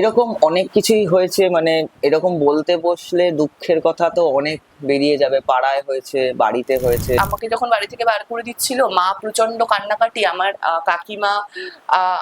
এরকম অনেক কিছুই হয়েছে মানে এরকম বলতে বসলে দুঃখের কথা তো অনেক বেরিয়ে যাবে পাড়ায় হয়েছে বাড়িতে হয়েছে। আমাকে যখন বাড়ি থেকে বার করে দিচ্ছিল মা প্রচণ্ড কান্নাকাটি আমার কাকিমা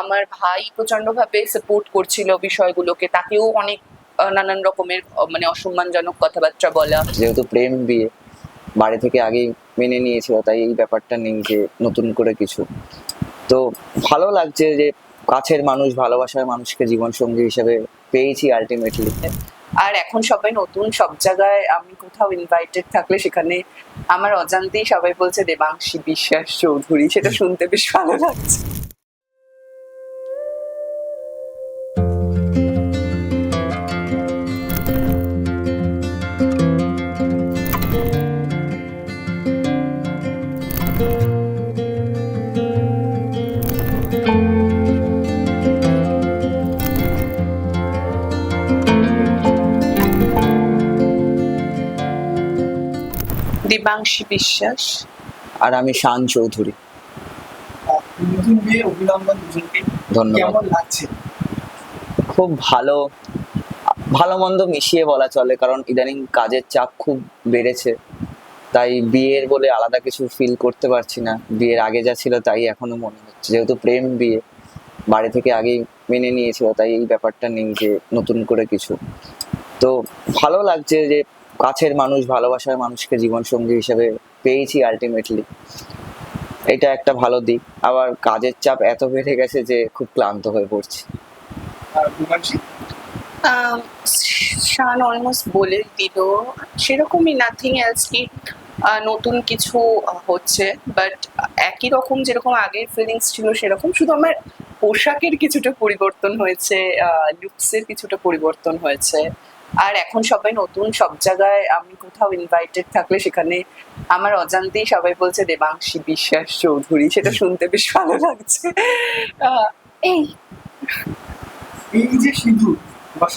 আমার ভাই প্রচণ্ড ভাবে সাপোর্ট করছিল বিষয়গুলোকে তাকেও অনেক নানান রকমের মানে অসম্মানজনক কথাবার্তা বলা। যেহেতু প্রেম বিয়ে বাড়ি থেকে আগেই মেনে নিয়েছিল তাই এই ব্যাপারটা নেই যে নতুন করে কিছু। তো ভালো লাগছে যে কাছের মানুষ ভালোবাসার মানুষকে জীবন সঙ্গী হিসেবে পেয়েছি আলটিমেটলি আর এখন সবাই নতুন সব জায়গায় আমি কোথাও ইনভাইটেড থাকলে সেখানে আমার অজান্তেই সবাই বলছে দেবাংশী বিশ্বাস চৌধুরী সেটা শুনতে বেশ ভালো লাগছে। দেবাংশী বিশ্বাস। আর আমি শান চৌধুরী। নতুন বিয়ে অভিনন্দন দুজনকে। ধন্যবাদ। লাগছে? খুব ভালো ভালো মন্দ মিশিয়ে বলা চলে কারণ ইদানিং কাজের চাপ খুব বেড়েছে। তাই বিয়ের বলে আলাদা কিছু ফিল করতে পারছি না। বিয়ের আগে যা ছিল তাই এখনও মনে হচ্ছে। যেহেতু প্রেম বিয়ে বাড়ি থেকে আগেই মেনে নিয়েছিল তাই এই ব্যাপারটা নেই যে নতুন করে কিছু। তো ভালো লাগছে যে কাছের মানুষ ভালোবাসার মানুষকে জীবন সঙ্গী হিসেবে পেয়েছি আলটিমেটলি এটা একটা ভালো দিক। আবার কাজের চাপ এত বেড়ে গেছে যে খুব ক্লান্ত হয়ে পড়ছি। শান অলমোস্ট বলে দিল সেরকমই নাথিং এলস কি নতুন কিছু হচ্ছে বাট একই রকম যেরকম আগের ফিলিংস ছিল সেরকম শুধু আমার পোশাকের কিছুটা পরিবর্তন হয়েছে লুকসের কিছুটা পরিবর্তন হয়েছে। আর এখন সবাই নতুন সব জায়গায় আমি কোথাও ইনভাইটেড থাকলে সেখানে আমার অজান্তেই সবাই বলছে দেবাংশী বিশ্বাস চৌধুরী। সেটা শুনতে বেশ ভালো লাগছে। এই। এই যে সিঁদুর বা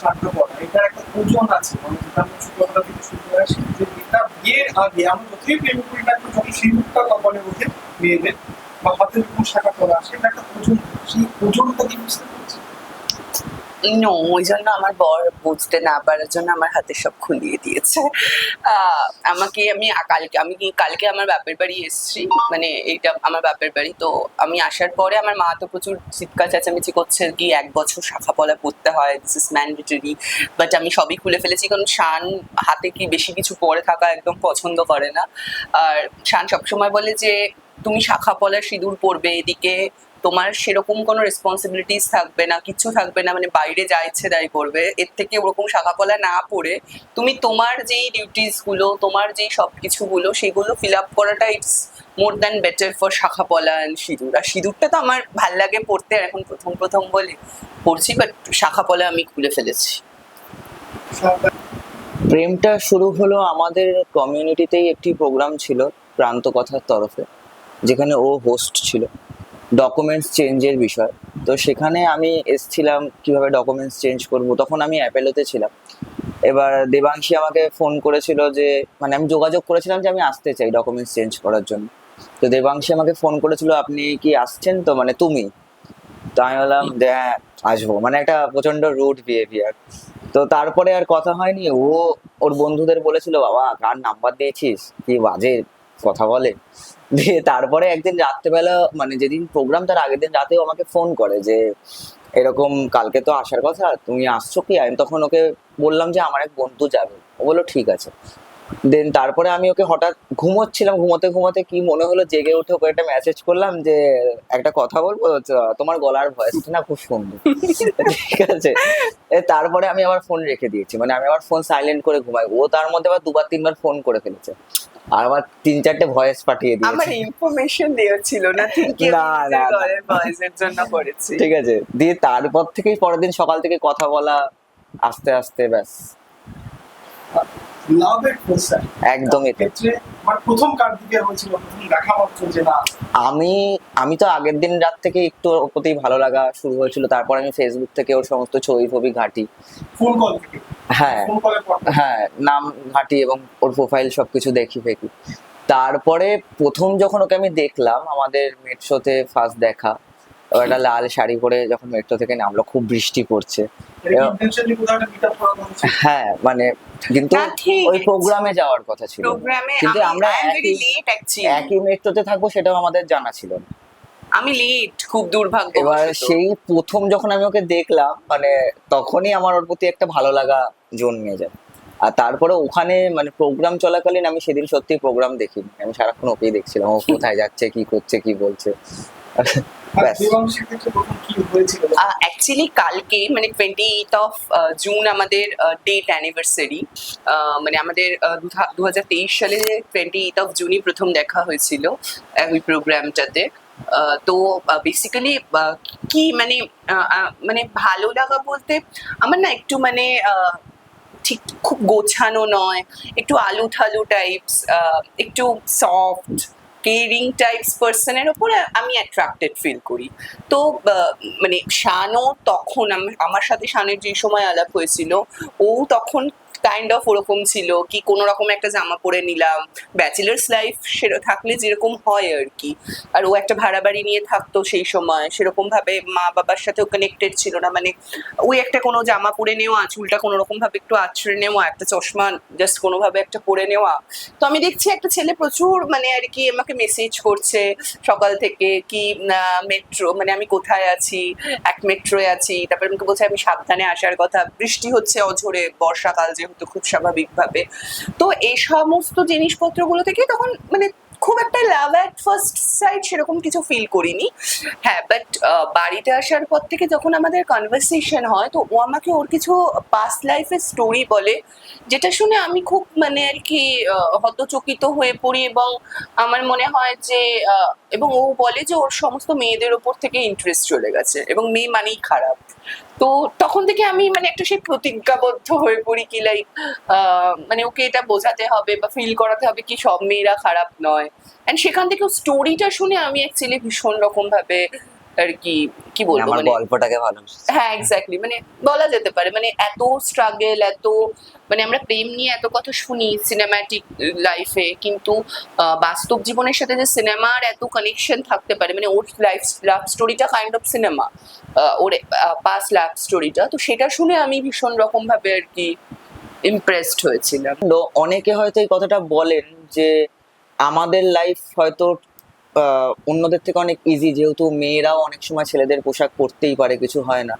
এটার একটা ওজন আছে। মানে যেটা আমরা ছোটবেলা থেকে শুরু করে আসি যে এটা বিয়ের আগে আমরা যতই প্রেম করি না কেন, যখন সিঁদুরটা কপালে ওঠে মেয়েদের বা হাতের উপর শাখা করা আসে এটা একটা ওজন সেই ওজনটা কি বুঝতে পারছি নো ওই জন্য আমার বর বুঝতে না পারার জন্য আমার হাতে সব খুলিয়ে দিয়েছে। আমাকে আমি কালকে, আমি কি কালকে আমার বাপের বাড়ি এসেছি মানে এইটা আমার বাপের বাড়ি। তো আমি আসার পরে আমার মা তো প্রচুর চিৎকার চেঁচামেচি করছে কি এক বছর শাখা পলা পড়তে হয় দিস ইজ ম্যান্ডেটরি বাট আমি সবই খুলে ফেলেছি, কারণ শান হাতে কি বেশি কিছু পরে থাকা একদম পছন্দ করে না। আর শান সবসময় বলে যে, তুমি শাখা পলা সিঁদুর পরবে, এদিকে তোমার সেরকম কোনো রেসপন্সিবিলিটিস থাকবে না, কিছু থাকবে না মানে বাইরে যা ইচ্ছে তাই করবে। এর থেকে ওরকম শাখাপলা না পড়ে তুমি তোমার যেই ডিউটিসগুলো, তোমার যেই সব কিছুগুলো সেগুলো ফিল আপ করাটা it's more than better for শাখাপলা and সিঁদুর। আর সিঁদুরটা তো আমার ভালো লাগে পড়তে, আর এখন প্রথম প্রথম বলে পড়ছি বাট শাখাপলা আমি খুলে ফেলেছি। প্রেমটা শুরু হলো আমাদের কমিউনিটিতেই একটি প্রোগ্রাম ছিল প্রান্ত কথার তরফে, যেখানে ও হোস্ট ছিল। ডকুমেন্টস চেঞ্জের বিষয়। তো সেখানে আমি এসছিলাম, কীভাবে ডকুমেন্টস চেঞ্জ করব? তখন আমি অ্যাপেলোতে ছিলাম। এবার দেবাংশী আমাকে ফোন করেছিল যে মানে আমি যোগাযোগ করেছিলাম যে আমি আসতে চাই ডকুমেন্টস চেঞ্জ করার জন্য। তো দেবাংশী আমাকে ফোন করেছিল, আপনি কি আসছেন তো? মানে তুমি? তো আমি বললাম যে হ্যাঁ আসব। মানে একটা প্রচণ্ড রুড বিহেভিয়ার তো তারপরে আর কথা হয়নি। ও, ওর বন্ধুদের বলেছিল, বাবা, কার নাম্বার দিয়েছিস? কি বাজে কথা বলে? দিয়ে তারপরে একদিন রাত্রেবেলা মানে যেদিন প্রোগ্রাম তার আগের দিন রাতেও আমাকে ফোন করে যে, এরকম কালকে তো আসার কথা, তুমি আসছো কি? আমি তখন ওকে বললাম যে, আমার এক বন্ধু যাবে। ও বলল, ঠিক আছে। দেন তারপরে আমি ওকে হঠাৎ ঘুমোচ্ছিলাম ঘুমোতে ঘুমোতে কি মনে হলো জেগে উঠে ওকে একটা মেসেজ করলাম যে একটা কথা বলব? তোমার গলার ভয়েসটা না খুব সুন্দর। ঠিক আছে? তারপরে আমি আমার ফোন রেখে দিয়েছি। মানে আমি আমার ফোন সাইলেন্ট করে ঘুমাই। ও তার মধ্যে আবার দুবার তিনবার ফোন করে ফেলেছে। আর আবার তিন চারটে ভয়েস পাঠিয়ে আমার দিয়েছে ইনফরমেশন দেওয়া ছিল না ঠিক না, না, না। ভয়েসের জন্য করেছি? ঠিক আছে। দিয়ে তারপর থেকেই পরের দিন সকাল থেকে কথা বলা আস্তে আস্তে ব্যাস। লাভ এট ফার্স্ট সাইট একদমই ক্ষেত্রে আমার প্রথম কার দিকে হয়েছিল প্রথম দেখা মাত্র যে না। আমি আমি তো আগের দিন রাত থেকে একটু ওর প্রতি ভালো লাগা শুরু হয়েছিল তারপর আমি ফেসবুক থেকে ওর সমস্ত ছবি ফবি ঘাঁটি। ফোন কল থেকে? হ্যাঁ। ফোন কলের পর হ্যাঁ নাম ঘাঁটি এবং ওর প্রোফাইল সবকিছু দেখি ফেকি তারপরে প্রথম যখন ওকে আমি দেখলাম আমাদের মেট শোতে ফার্স্ট দেখা একটা লাল শাড়ি পরে যখন মেট্রো থেকে নামলো খুব বৃষ্টি পড়ছে। হচ্ছে হ্যাঁ মানে কিন্তু ওই প্রোগ্রামে যাওয়ার কথা ছিল। কিন্তু আমরা একই মেট্রোতে থাকব সেটাও আমাদের জানা ছিল না। আমি লেট খুব দুর্ভাগ্য এবার সেই প্রথম যখন আমি ওকে দেখলাম মানে তখনই আমার ওর প্রতি একটা ভালো লাগা জন্মে যায়। আর তারপরে ওখানে মানে প্রোগ্রাম চলাকালীন আমি সেদিন সত্যি প্রোগ্রাম দেখিনি। আমি সারাক্ষণ ওকেই দেখছিলাম ও কোথায় যাচ্ছে কি করছে কি বলছে। অ্যাকচুয়ালি কালকে মানে টোয়েন্টি এইট অফ জুন আমাদের ডেট অ্যানিভার্সারি মানে আমাদের দু হাজার তেইশ সালে টোয়েন্টি এইট অফ জুনই প্রথম দেখা হয়েছিল ওই প্রোগ্রামটাতে তো বেসিক্যালি কি মানে মানে ভালো লাগা বলতে আমার না একটু মানে ঠিক খুব গোছানো নয় একটু আলু থালু টাইপস একটু সফট কেয়ারিং টাইপস পার্সনের ওপর আমি অ্যাট্রাক্টেড ফিল করি। তো মানে শানও তখন আম- আমার সাথে শানের যে সময় আলাপ হয়েছিল, ও তখন কাইন্ড অফ ওরকম ছিল কি কোনো রকম একটা জামা পরে নিলাম। ব্যাচেলার্স লাইফ সেটা থাকলে যেরকম হয় আর কি। আর ও একটা ভাড়া বাড়ি নিয়ে থাকতো সেই সময়। সেরকম ভাবে মা বাবার সাথেও কানেক্টেড ছিল না। মানে ওই একটা কোনো জামা পরে নেওয়া, চুলটা কোনো রকম ভাবে একটু আছড়ে নেওয়া, একটা চশমা জাস্ট কোনোভাবে একটা পরে নেওয়া। তো আমি দেখছি একটা ছেলে প্রচুর মানে আর কি আমাকে মেসেজ করছে সকাল থেকে কি মেট্রো মানে আমি কোথায় আছি? এক মেট্রোয় আছি। তারপরে আমাকে বলছে, আমি সাবধানে আসার কথা। বৃষ্টি হচ্ছে অঝরে, বর্ষাকাল যেহেতু। খুব স্বাভাবিকভাবে। তো এই সমস্ত জিনিসপত্রগুলো থেকে তখন মানে খুব একটা লাভ অ্যাট ফার্স্ট সাইড সেরকম কিছু ফিল করিনি। হ্যাঁ বাট বাড়িতে আসার পর থেকে যখন আমাদের কনভারসেশন হয়, তো ও আমাকে ওর কিছু পাস্ট লাইফের স্টোরি বলে, যেটা শুনে আমি খুব মানে আর কি হতচকিত হয়ে পড়ি এবং আমার মনে হয় যে এবং ও বলে যে ওর সমস্ত মেয়েদের ওপর থেকে ইন্টারেস্ট চলে গেছে এবং মেয়ে মানেই খারাপ। তো তখন থেকে আমি মানে একটা সেই প্রতিজ্ঞাবদ্ধ হয়ে পড়ি কি লাইক মানে ওকে এটা বোঝাতে হবে বা ফিল করাতে হবে কি সব মেয়েরা খারাপ নয়। অ্যান্ড সেখান থেকে স্টোরিটা শুনে আমি অ্যাকচুয়ালি ভীষণ রকম ভাবে আর কি কি বলব আমার মানে গল্পটাকে ভালো হ্যাঁ এক্স্যাক্টলি মানে বলা যেতে পারে মানে এত স্ট্রাগল এত মানে আমরা প্রেম নিয়ে এত কথা শুনি সিনেম্যাটিক লাইফে কিন্তু বাস্তব জীবনের সাথে যে সিনেমার এত কানেকশন থাকতে পারে মানে ওর লাইফ লাভ স্টোরিটা কাইন্ড অফ সিনেমা ওর পাস লাভ স্টোরিটা তো সেটা শুনে আমি ভীষণ রকম ভাবে আর কি ইমপ্রেসড হয়েছিলাম। অনেকে হয়তো এই কথাটা বলেন যে আমাদের লাইফ হয়তো অন্যদের থেকে অনেক ইজি যেহেতু মেয়েরাও অনেক সময় ছেলেদের পোশাক পরতেই পারে, কিছু হয় না।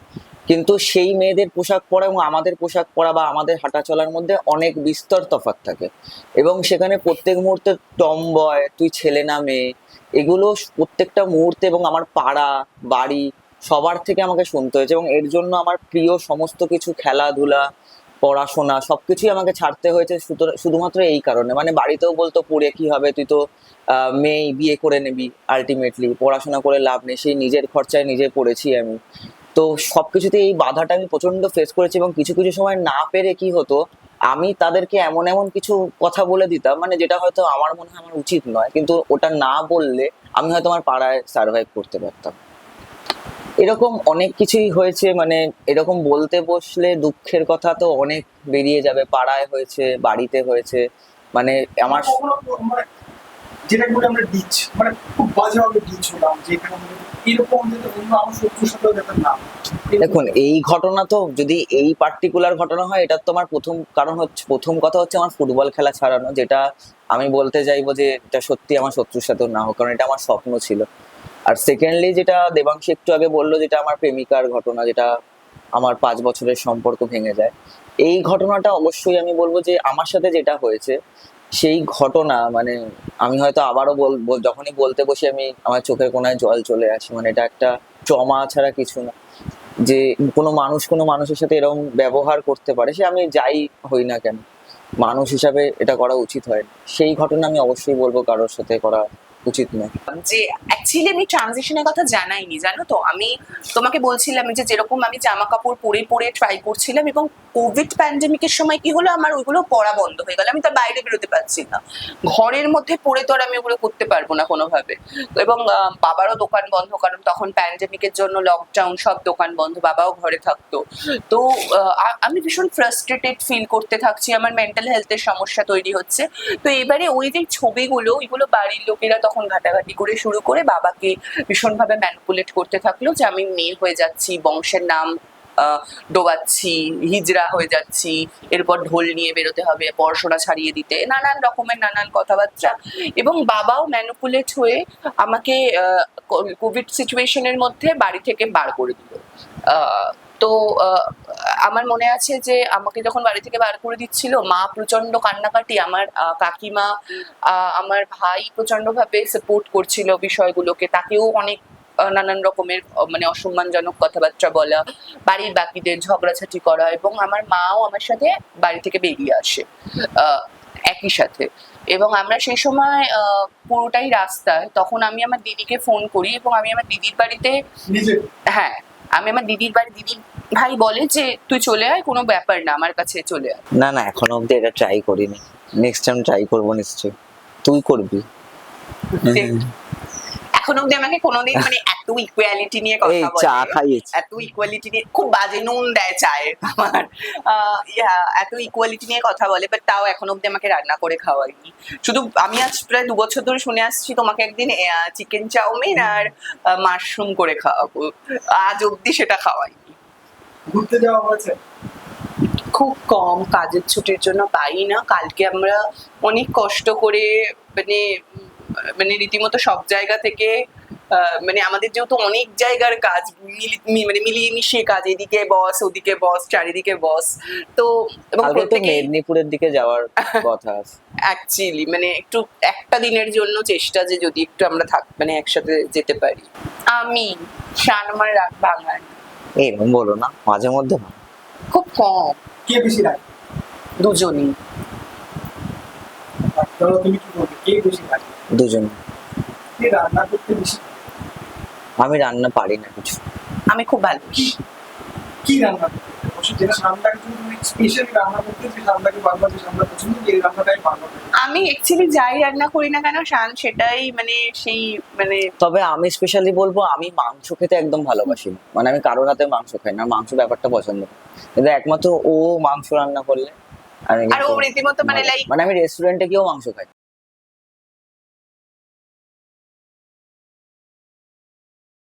কিন্তু সেই মেয়েদের পোশাক পরা এবং আমাদের পোশাক পরা বা আমাদের হাঁটা চলার মধ্যে অনেক বিস্তর তফাৎ থাকে। এবং সেখানে প্রত্যেক মুহূর্তে টম বয় তুই ছেলে না মেয়ে, এগুলো প্রত্যেকটা মুহূর্তে এবং আমার পাড়া, বাড়ি সবার থেকে আমাকে শুনতে হয়েছে এবং এর জন্য আমার প্রিয় সমস্ত কিছু খেলাধুলা পড়াশোনা, সবকিছুই আমাকে ছাড়তে হয়েছে শুধুমাত্র এই কারণে। মানে বাড়িতেও বলতো, পড়ে কি হবে, তুই তো মেয়ে, বিয়ে করে নিবি আলটিমেটলি পড়াশোনা করে লাভ নেই, সেই নিজের খরচায় নিজে পড়েছি আমি। তো সবকিছুতে এই বাধাটা আমি প্রচণ্ড ফেস করেছি এবং কিছু কিছু সময় না পেরে কি হতো, আমি তাদেরকে এমন এমন কিছু কথা বলে দিতাম মানে যেটা হয়তো আমার মনে হয় আমার উচিত নয়, কিন্তু ওটা না বললে আমি হয়তো আমার পাড়ায় সার্ভাইভ করতে পারতাম। এরকম অনেক কিছুই হয়েছে মানে এরকম বলতে বসলে দুঃখের কথা তো অনেক বেরিয়ে যাবে পাড়ায় হয়েছে বাড়িতে হয়েছে মানে আমার মানে যেটা বলে আমরা ডিচ মানে খুব বাজেভাবে ডিচ হলাম যেখানে এরকম যাতে অন্য আমার শত্রুর সাথেও যাতে না দেখুন এই ঘটনা তো যদি এই পার্টিকুলার ঘটনা হয় এটার তো আমার প্রথম কারণ হচ্ছে প্রথম কথা হচ্ছে আমার ফুটবল খেলা ছাড়ানো যেটা আমি বলতে চাইব যে এটা সত্যি আমার শত্রুর সাথেও না হোক কারণ এটা আমার স্বপ্ন ছিল। আর সেকেন্ডলি যেটা দেবাংশী একটু আগে বলল যেটা আমার প্রেমিকার ঘটনা, যেটা আমার পাঁচ বছরের সম্পর্ক ভেঙে যায়, এই ঘটনাটা অবশ্যই আমি বলব যে আমার সাথে যেটা হয়েছে, সেই ঘটনা মানে আমি হয়তো আবারও বল যখনই বলতে বসি আমি আমার চোখের কোনায় জল চলে আসে মানে এটা একটা ট্রমা ছাড়া কিছু না। যে কোনো মানুষ কোনো মানুষের সাথে এরকম ব্যবহার করতে পারে, সে আমি যাই হই না কেন, মানুষ হিসাবে এটা করা উচিত হয় সেই ঘটনা আমি অবশ্যই বলব কারোর সাথে করা উচিত নয়। যে অ্যাকচুয়ালি আমি ট্রানজিশনের কথা জানাইনি, জানো তো? আমি তোমাকে বলছিলাম যে যেরকম আমি জামা কাপড় পরে পরে ট্রাই করছিলাম এবং কোভিড প্যান্ডেমিকের সময় কি হলো? আমার ওইগুলো পড়া বন্ধ হয়ে গেল। আমি তার বাইরে বেরোতে পারছি না। ঘরের মধ্যে পড়ে তো আর আমি ওগুলো করতে পারব না কোনোভাবে। এবং বাবারও দোকান বন্ধ, কারণ তখন প্যান্ডেমিকের জন্য লকডাউন সব দোকান বন্ধ, বাবাও ঘরে থাকতো। তো আমি ভীষণ ফ্রাস্ট্রেটেড ফিল করতে থাকছি। আমার মেন্টাল হেলথের সমস্যা তৈরি হচ্ছে। তো এবারে ওই যে ছবিগুলো, ওইগুলো বাড়ির লোকেরা তখন ঘাটাঘাটি করে শুরু করে বাবাকে ভীষণভাবে ম্যানিপুলেট করতে থাকল যে আমি মেয়ে হয়ে যাচ্ছি, বংশের নাম ডোবাচ্ছি, হিজড়া হয়ে যাচ্ছি, এরপর ঢোল নিয়ে বেরোতে হবে, পড়াশোনা ছাড়িয়ে দিতে, নানান রকমের নানান কথাবার্তা। এবং বাবাও ম্যানিপুলেট হয়ে আমাকে কোভিড সিচুয়েশনের মধ্যে বাড়ি থেকে বার করে দিল। তো আমার মনে আছে যে আমাকে যখন বাড়ি থেকে বার করে দিচ্ছিল, মা প্রচণ্ড কান্নাকাটি, আমার কাকিমা আমার ভাই প্রচণ্ড ভাবে সাপোর্ট করছিল বিষয়গুলোকে, তাকেও অনেক নানান রকমের মানে অসম্মানজনক কথাবার্তা বলা বাড়ির বাকিদের ঝগড়াঝাটি করা এবং আমার মাও আমার সাথে বাড়ি থেকে বেরিয়ে আসে আহ, একই সাথে। এবং আমরা সেই সময় পুরোটাই রাস্তায় তখন আমি আমার দিদিকে ফোন করি এবং আমি আমার দিদির বাড়িতে হ্যাঁ আমি আমার দিদির বাড়ি দিদি ভাই বলে যে তুই চলে আয় কোনো ব্যাপার না আমার কাছে চলে আয়। না না এখনও অব্দি এটা ট্রাই করিনি। নেক্সট টাইম ট্রাই করব নিশ্চয়ই। তুই করবি? এখন অব্দি আমাকে কোনোদিন মানে এত ইকুয়ালিটি নিয়ে কথা চা বলে এত ইকুয়ালিটি নিয়ে খুব বাজে নুন দেয় চায়ের আমার। আহ, এত ইকুয়ালিটি নিয়ে কথা বলে বাট তাও এখন অব্দি আমাকে রান্না করে খাওয়ায়নি। শুধু আমি আজ প্রায় দু বছর ধরে শুনে আসছি তোমাকে একদিন চিকেন চাউমিন আর মাশরুম করে খাওয়াবো। আজ অব্দি সেটা খাওয়াইনি। ঘুরতে যাওয়া হয়েছে? খুব কম কাজের ছুটির জন্য পাই না কালকে আমরা অনেক কষ্ট করে মানে মানে রীতিমতো সব জায়গা থেকে আহ, মানে আমাদের যেহেতু অনেক জায়গার কাজ মিলি- মানে মিলিয়ে মিশিয়ে কাজ এদিকে বস ওদিকে বস চারিদিকে বস তো এবং মেদিনীপুরের দিকে যাওয়ার কথা অ্যাকচুয়ালি মানে একটু একটা দিনের জন্য চেষ্টা যে যদি একটু আমরা থাক মানে একসাথে যেতে পারি। আমি শানমার রাগ বাঙাল। এরকম বলো না মাঝে মধ্যে খুব কম। কে বেশি রাখে দুজনই। তুমি কি বলবে? কে বেশি রাখে দুজন। রান্না করতে বেশি আমি রান্না পারি না কিছু। আমি খুব ভালো কি রান্না আমি অ্যাকচুয়ালি যাই রান্না করি না কেন শান সেটাই মানে সেই মানে তবে আমি স্পেশালি বলব আমি মাংস খেতে একদম ভালোবাসি মানে আমি কারোর হাতে মাংস খাই না মাংস ব্যাপারটা পছন্দ করি কিন্তু একমাত্র ও মাংস রান্না করলে আর ও রীতিমতো মানে লাইক মানে আমি রেস্টুরেন্টে গিয়েও মাংস খাই।